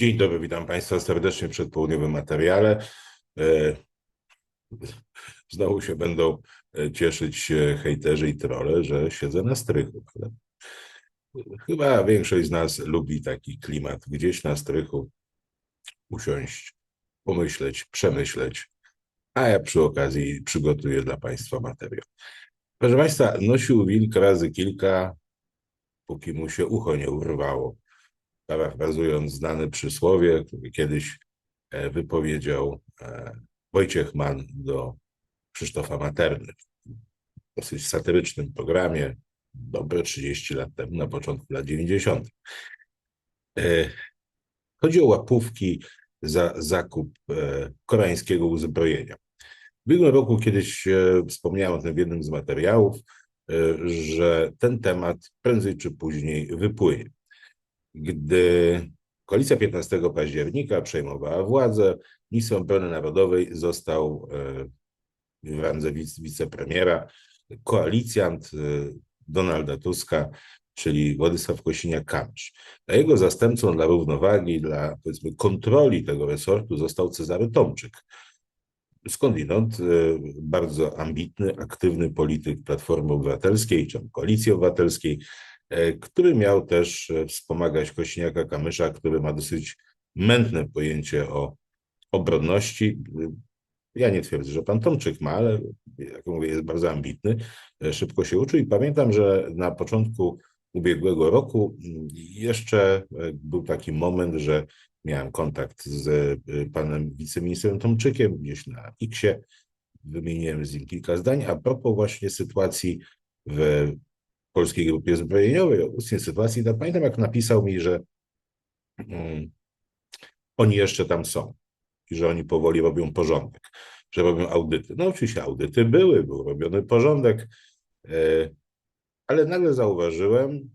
Dzień dobry, witam Państwa serdecznie przed południowym materiale. E, Znowu się będą e, cieszyć hejterzy i trole, że siedzę na strychu. Ale chyba większość z nas lubi taki klimat, gdzieś na strychu usiąść, pomyśleć, przemyśleć, a ja przy okazji przygotuję dla Państwa materiał. Proszę Państwa, nosił wilk razy kilka, póki mu się ucho nie urwało parafrazując znane przysłowie, które kiedyś e, wypowiedział e, Wojciech Mann do Krzysztofa Materny w dosyć satyrycznym programie dobre 30 lat temu, na początku lat 90. E, chodzi o łapówki za zakup koreańskiego uzbrojenia. W ubiegłym roku kiedyś wspomniałem o tym w jednym z materiałów, że ten temat prędzej czy później wypłynie gdy koalicja 15 października przejmowała władzę, ministrem obrony narodowej został e, w randze wicepremiera koalicjant e, Donalda Tuska, czyli Władysław Kosiniak-Kamysz. Jego zastępcą dla równowagi, dla powiedzmy kontroli tego resortu został Cezary Tomczyk. Skądinąd e, bardzo ambitny, aktywny polityk Platformy Obywatelskiej, czy Koalicji Obywatelskiej, który miał też e, wspomagać Kośniaka Kamysza, który ma dosyć mętne pojęcie o obronności. Ja nie twierdzę, że pan Tomczyk ma, ale jak mówię, jest bardzo ambitny, e, szybko się uczy i pamiętam, że na początku ubiegłego roku mm, jeszcze był taki moment, że miałem kontakt z panem wiceministrem Tomczykiem gdzieś na X-ie, wymieniłem z nim kilka zdań a propos właśnie sytuacji w Polskiej Grupie Zbrojeniowej, obecnej sytuacji, to pamiętam jak napisał mi, że um, oni jeszcze tam są i że oni powoli robią porządek, że robią audyty. No oczywiście audyty były, był robiony porządek, e, ale nagle zauważyłem,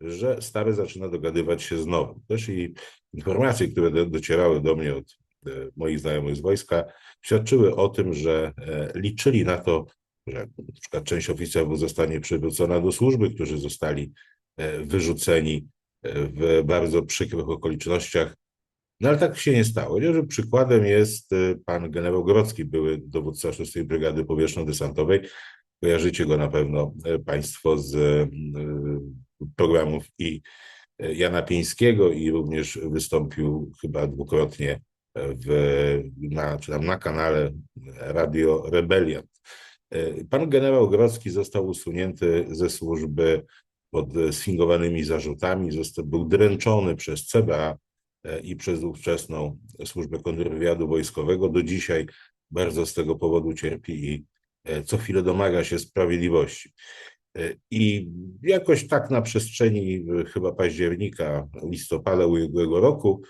że stary zaczyna dogadywać się z nowym. Też i informacje, które do, docierały do mnie od e, moich znajomych z wojska, świadczyły o tym, że e, liczyli na to, że na przykład część oficerów zostanie przywrócona do służby, którzy zostali e, wyrzuceni e, w bardzo przykrych okolicznościach. No ale tak się nie stało. Że przykładem jest e, pan generał Grodzki, były dowódca 6 Brygady Powietrzno-Desantowej. Kojarzycie go na pewno Państwo z programów i Jana Pieńskiego i również wystąpił chyba dwukrotnie w, na, czy tam na kanale Radio Rebeliant. E, pan generał Grodzki został usunięty ze służby pod sfingowanymi zarzutami, został, był dręczony przez CBA e, i przez ówczesną służbę kontrwywiadu wojskowego. Do dzisiaj bardzo z tego powodu cierpi i e, co chwilę domaga się sprawiedliwości. I jakoś tak na przestrzeni chyba października, listopada ubiegłego roku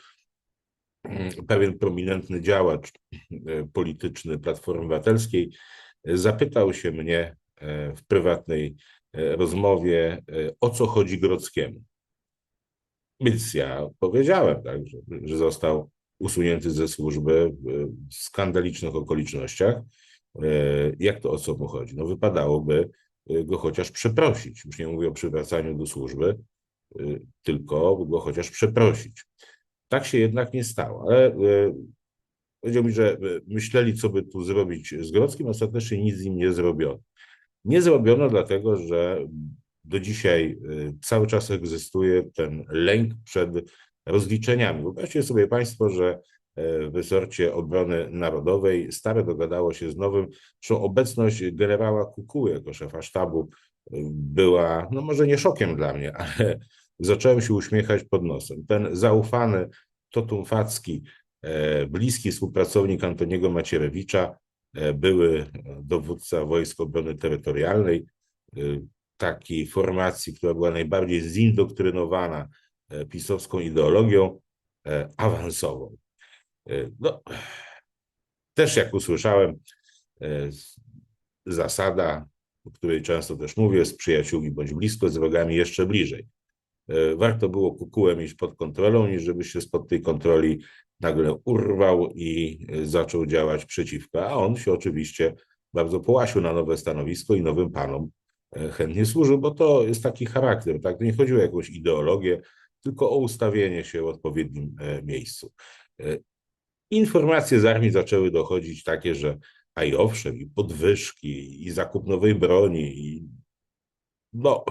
mm, pewien prominentny działacz polityczny Platformy Obywatelskiej zapytał się mnie e, w prywatnej e, rozmowie, e, o co chodzi Grodzkiemu. Więc ja powiedziałem, tak, że, że został usunięty ze służby w skandalicznych okolicznościach. Jak to o co mu chodzi? No wypadałoby go chociaż przeprosić. Już nie mówię o przywracaniu do służby, tylko go chociaż przeprosić. Tak się jednak nie stało, ale Powiedział mi, że e, myśleli, co by tu zrobić z Grodzkim, ostatecznie nic z nim nie zrobiono. Nie zrobiono dlatego, że do dzisiaj e, cały czas egzystuje ten lęk przed rozliczeniami. Wyobraźcie sobie Państwo, że e, w resorcie obrony narodowej stare dogadało się z nowym, że obecność generała Kukuły jako szefa sztabu była, no może nie szokiem dla mnie, ale zacząłem się uśmiechać pod nosem. Ten zaufany Totum Facki bliski współpracownik Antoniego Macierewicza, e, były dowódca Wojsk Obrony Terytorialnej, e, takiej formacji, która była najbardziej zindoktrynowana pisowską ideologią, awansową. No, też jak usłyszałem, zasada, o której często też mówię, z przyjaciółmi bądź blisko, z wrogami jeszcze bliżej. Warto było kukułę mieć pod kontrolą, niż żeby się spod tej kontroli nagle urwał i zaczął działać przeciwko, a on się oczywiście bardzo połasił na nowe stanowisko i nowym panom e, chętnie służył, bo to jest taki charakter, tak? Nie chodziło o jakąś ideologię, tylko o ustawienie się w odpowiednim e, miejscu. E, Informacje z armii zaczęły dochodzić takie, że a i owszem, i podwyżki, i zakup nowej broni, i no,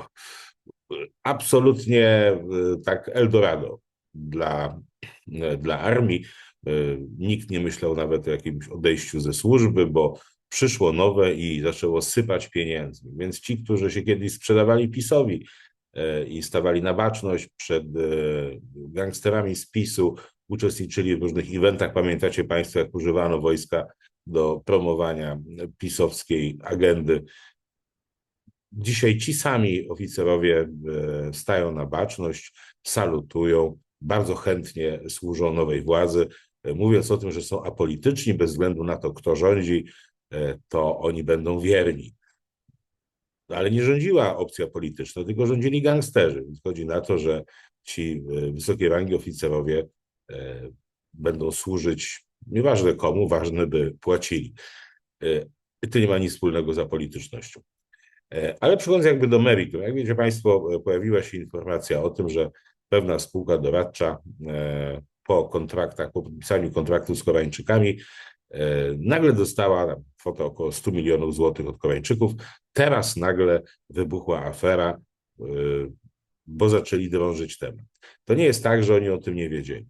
absolutnie tak Eldorado dla, dla armii. Nikt nie myślał nawet o jakimś odejściu ze służby, bo przyszło nowe i zaczęło sypać pieniędzmi. Więc ci, którzy się kiedyś sprzedawali PiSowi i stawali na baczność przed gangsterami z PiSu, uczestniczyli w różnych eventach. Pamiętacie Państwo, jak używano wojska do promowania pisowskiej agendy. Dzisiaj ci sami oficerowie e, stają na baczność, salutują, bardzo chętnie służą nowej władzy, e, mówiąc o tym, że są apolityczni bez względu na to, kto rządzi, e, to oni będą wierni. Ale nie rządziła opcja polityczna, tylko rządzili gangsterzy. Chodzi na to, że ci wysokie rangi oficerowie E, będą służyć, nieważne komu, ważne by płacili. E, to nie ma nic wspólnego z apolitycznością. E, ale przechodząc jakby do meritum, jak wiecie Państwo, pojawiła się informacja o tym, że pewna spółka doradcza po kontraktach, po podpisaniu kontraktu z Koreańczykami nagle dostała kwotę około 100 milionów złotych od Koreańczyków. Teraz nagle wybuchła afera, bo zaczęli drążyć temat. To nie jest tak, że oni o tym nie wiedzieli.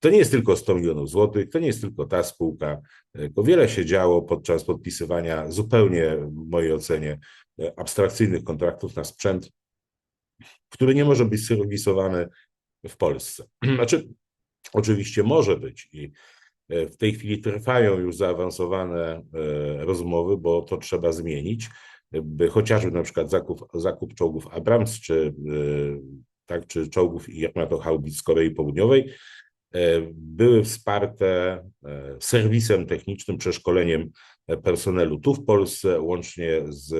To nie jest tylko 100 milionów złotych, to nie jest tylko ta spółka, tylko wiele się działo podczas podpisywania zupełnie, w mojej ocenie, abstrakcyjnych kontraktów na sprzęt, który nie może być serwisowany w Polsce. Znaczy, oczywiście może być i e, w tej chwili trwają już zaawansowane e, rozmowy, bo to trzeba zmienić, by chociażby na przykład zakup, zakup czołgów Abrams, czy, e, tak, czy czołgów i Yamato z Korei Południowej były wsparte serwisem technicznym, przeszkoleniem personelu tu w Polsce, łącznie z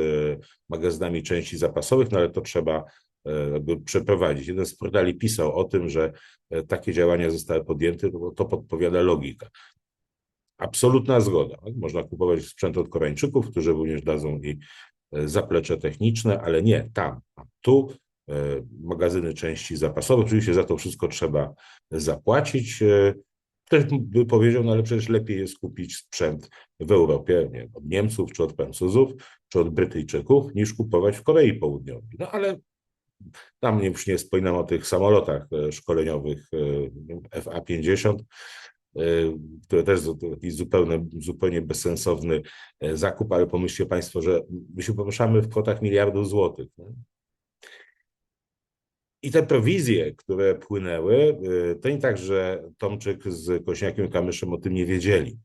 magazynami części zapasowych, no ale to trzeba e, przeprowadzić. Jeden z portali pisał o tym, że takie działania zostały podjęte, bo to podpowiada logika. Absolutna zgoda. Można kupować sprzęt od Koreańczyków, którzy również dadzą i zaplecze techniczne, ale nie tam. A tu E, magazyny części zapasowych. Oczywiście za to wszystko trzeba zapłacić. E, ktoś by powiedział, no ale przecież lepiej jest kupić sprzęt w Europie, nie, od Niemców, czy od Francuzów, czy od Brytyjczyków, niż kupować w Korei Południowej. No ale tam już nie wspominam o tych samolotach e, szkoleniowych FA-50, które też to jakiś zupełnie, bezsensowny zakup, ale pomyślcie Państwo, że my się poruszamy w kwotach miliardów złotych. I te prowizje, które płynęły, to nie tak, że Tomczyk z Kośniakiem Kamyszem o tym nie wiedzieli.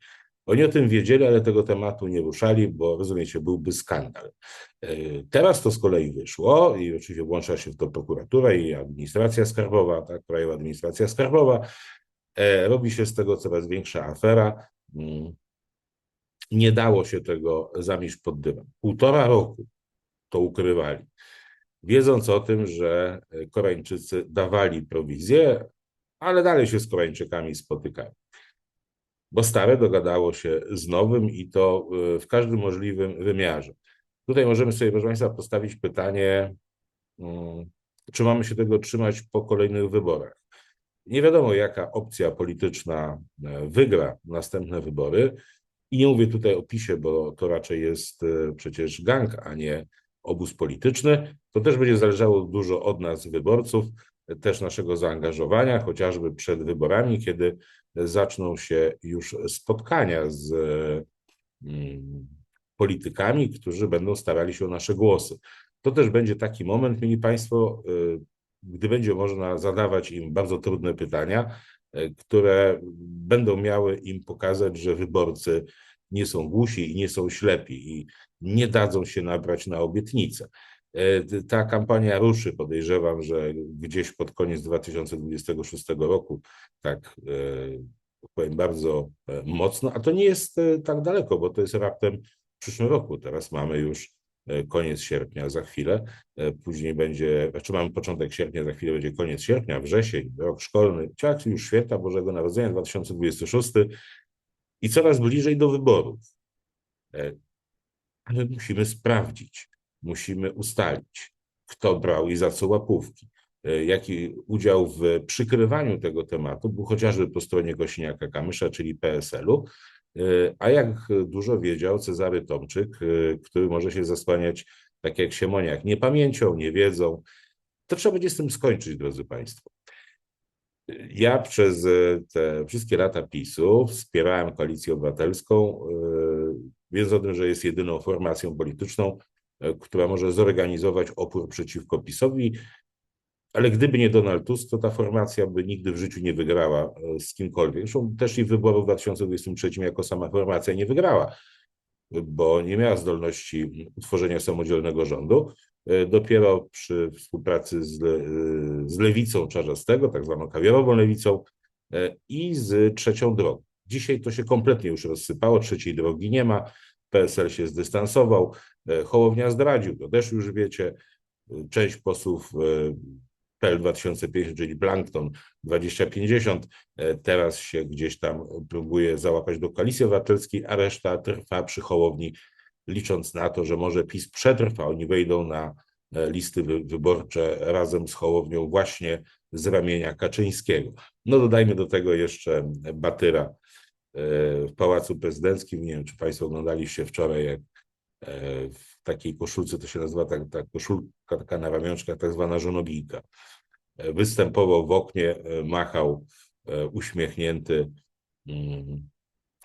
Oni o tym wiedzieli, ale tego tematu nie ruszali, bo rozumiecie, byłby skandal. Y, teraz to z kolei wyszło i oczywiście włącza się w to prokuratura i administracja skarbowa, tak, Krajowa Administracja Skarbowa. E, robi się z tego coraz większa afera. Mm. Nie dało się tego zamieść pod dywan. Półtora roku to ukrywali wiedząc o tym, że Koreańczycy dawali prowizję, ale dalej się z Koreańczykami spotykają. Bo stare dogadało się z nowym i to y, w każdym możliwym wymiarze. Tutaj możemy sobie, proszę Państwa, postawić pytanie, mm, czy mamy się tego trzymać po kolejnych wyborach. Nie wiadomo, jaka opcja polityczna e, wygra następne wybory. I nie mówię tutaj o PiSie, bo to raczej jest e, przecież gang, a nie obóz polityczny. To też będzie zależało dużo od nas, wyborców, też naszego zaangażowania, chociażby przed wyborami, kiedy zaczną się już spotkania z mm, politykami, którzy będą starali się o nasze głosy. To też będzie taki moment, mieli Państwo, y, gdy będzie można zadawać im bardzo trudne pytania, y, które będą miały im pokazać, że wyborcy nie są głusi i nie są ślepi i nie dadzą się nabrać na obietnice. E, ta kampania ruszy, podejrzewam, że gdzieś pod koniec 2026 roku, tak e, powiem bardzo e, mocno, a to nie jest tak daleko, bo to jest raptem w przyszłym roku. Teraz mamy już koniec sierpnia za chwilę, później będzie, znaczy mamy początek sierpnia, za chwilę będzie koniec sierpnia, wrzesień, rok szkolny, ciak już święta Bożego Narodzenia 2026 i coraz bliżej do wyborów. Ale musimy sprawdzić, musimy ustalić, kto brał i za co łapówki, e, jak i udział w przykrywaniu tego tematu był chociażby po stronie Kosiniaka-Kamysza, czyli PSL-u, e, a jak dużo wiedział Cezary Tomczyk, który może się zasłaniać tak jak Siemoniak, niepamięcią, niewiedzą. To trzeba będzie z tym skończyć, drodzy Państwo. Ja przez e, te wszystkie lata PiSu wspierałem koalicję obywatelską, e, wiedząc o tym, że jest jedyną formacją polityczną, e, która może zorganizować opór przeciwko PiSowi. Ale gdyby nie Donald Tusk, to ta formacja by nigdy w życiu nie wygrała z kimkolwiek. Zresztą też i wyborów w 2023 jako sama formacja nie wygrała, bo nie miała zdolności utworzenia samodzielnego rządu. E, dopiero przy współpracy z, z lewicą Czarzastego, tak zwaną kawiarową lewicą e, i z trzecią drogą. Dzisiaj to się kompletnie już rozsypało, trzeciej drogi nie ma, PSL się zdystansował, e, Hołownia zdradził, to też już wiecie, część posłów PL 2050, czyli Plankton 2050, teraz się gdzieś tam próbuje załapać do koalicji obywatelskiej, a reszta trwa przy Hołowni licząc na to, że może PiS przetrwa, oni wejdą na e, listy wyborcze razem z Hołownią właśnie z ramienia Kaczyńskiego. No dodajmy do tego jeszcze Batyra e, w Pałacu Prezydenckim. Nie wiem, czy Państwo oglądaliście wczoraj, jak e, w takiej koszulce, to się nazywa tak, ta koszulka taka na ramionczkach, tak zwana żonobijka. Występował w oknie, machał uśmiechnięty mm,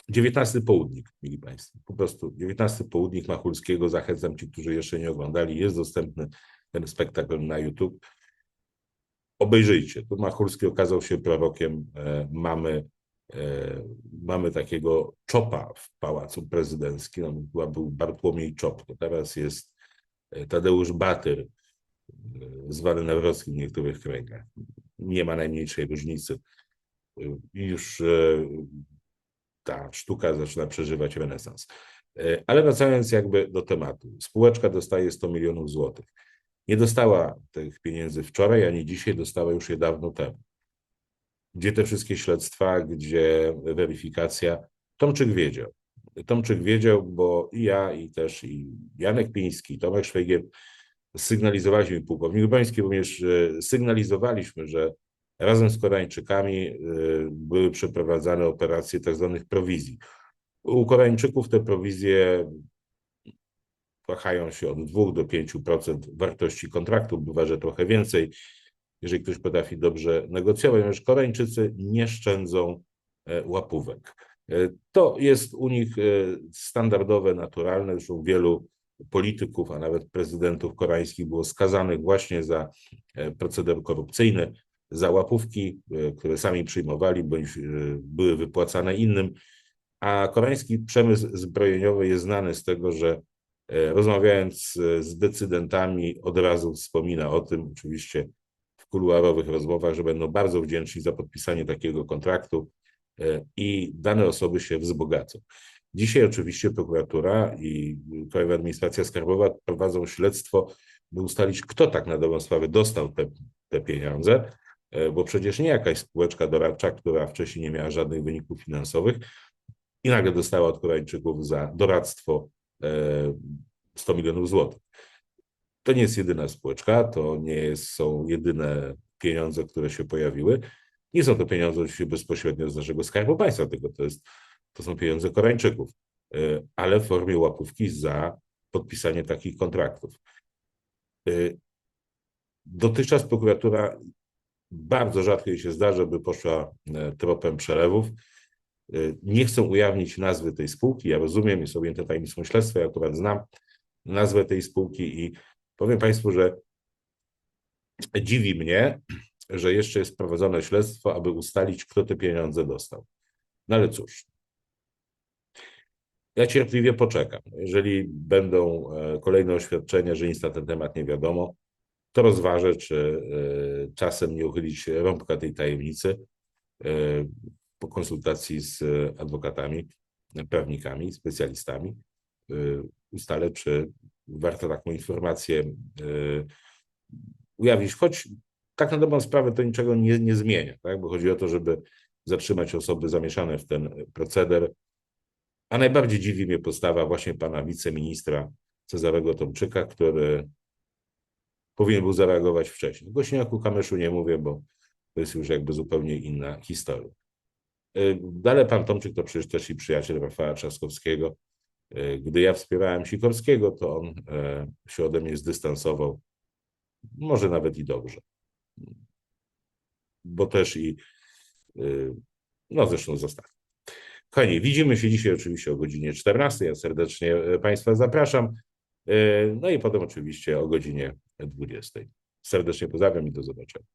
19 południk, mili Państwo, po prostu 19 południk Machulskiego, zachęcam Ci, którzy jeszcze nie oglądali, jest dostępny ten spektakl na YouTube. Obejrzyjcie, tu Machulski okazał się prorokiem, e, mamy, e, mamy takiego czopa w Pałacu Prezydenckim, on był Bartłomiej Czop, to teraz jest e, Tadeusz Batyr, zwany Nawrockim w niektórych kręgach. Nie ma najmniejszej różnicy. Już ta sztuka zaczyna przeżywać renesans. E, ale wracając jakby do tematu. Spółeczka dostaje 100 milionów złotych. Nie dostała tych pieniędzy wczoraj, ani dzisiaj, dostała już je dawno temu. Gdzie te wszystkie śledztwa, gdzie weryfikacja? Tomczyk wiedział. Tomczyk wiedział, bo i ja, i też i Janek Piński, Tomek Szwajgier sygnalizowaliśmy, pułkownik Bański również sygnalizowaliśmy, że Razem z Koreańczykami y, były przeprowadzane operacje. Tak prowizji. U Koreańczyków te prowizje wahają się od 2 do 5% wartości kontraktu, bywa, że trochę więcej, jeżeli ktoś potrafi dobrze negocjować, ponieważ Koreańczycy nie szczędzą e, łapówek. E, to jest u nich e, standardowe, naturalne, zresztą wielu polityków, a nawet prezydentów koreańskich było skazanych właśnie za proceder korupcyjny za łapówki, które sami przyjmowali bądź były wypłacane innym. A koreański przemysł zbrojeniowy jest znany z tego, że rozmawiając z decydentami, od razu wspomina o tym, oczywiście kuluarowych rozmowach, że będą bardzo wdzięczni za podpisanie takiego kontraktu i dane osoby się wzbogacą. Dzisiaj oczywiście prokuratura i Krajowa Administracja Skarbowa prowadzą śledztwo, by ustalić, kto tak na dobrą sprawę dostał te, te pieniądze. E, bo przecież nie jakaś spółeczka doradcza, która wcześniej nie miała żadnych wyników finansowych i nagle dostała od Koreańczyków za doradztwo 100 e, milionów złotych. To nie jest jedyna spółeczka, to nie są jedyne pieniądze, które się pojawiły. Nie są to pieniądze oczywiście bezpośrednio z naszego skarbu państwa, tylko to, jest, to są pieniądze Koreańczyków, e, ale w formie łapówki za podpisanie takich kontraktów. Dotychczas prokuratura bardzo rzadko jej się zdarza, by poszła e, tropem przelewów. Nie chcą ujawnić nazwy tej spółki. Ja rozumiem, jest objęte tajemnicą śledztwa, ja akurat znam nazwę tej spółki i powiem Państwu, że dziwi mnie, że jeszcze jest prowadzone śledztwo, aby ustalić, kto te pieniądze dostał. No ale cóż. Ja cierpliwie poczekam. Jeżeli będą e, kolejne oświadczenia, że nic na ten temat nie wiadomo, to rozważę, czy e, czasem nie uchylić rąbka tej tajemnicy e, po konsultacji z adwokatami, prawnikami, specjalistami. Ustalę, czy warto taką informację ujawnić, choć tak na dobrą sprawę to niczego nie, nie zmienia, tak? bo chodzi o to, żeby zatrzymać osoby zamieszane w ten proceder. A najbardziej dziwi mnie postawa właśnie pana wiceministra Cezarego Tomczyka, który powinien był zareagować wcześniej. Gośniaku Kamyszu nie mówię, bo to jest już jakby zupełnie inna historia. Y, Dalej pan Tomczyk to przecież też i przyjaciel Rafała Trzaskowskiego. Gdy ja wspierałem Sikorskiego, to on y, się ode mnie zdystansował. Może nawet i dobrze. Bo też i, y, no zresztą zostawię. Kochani, widzimy się dzisiaj oczywiście o godzinie 14. Ja serdecznie e, Państwa zapraszam. E, No i potem oczywiście o godzinie 20. Serdecznie pozdrawiam i do zobaczenia.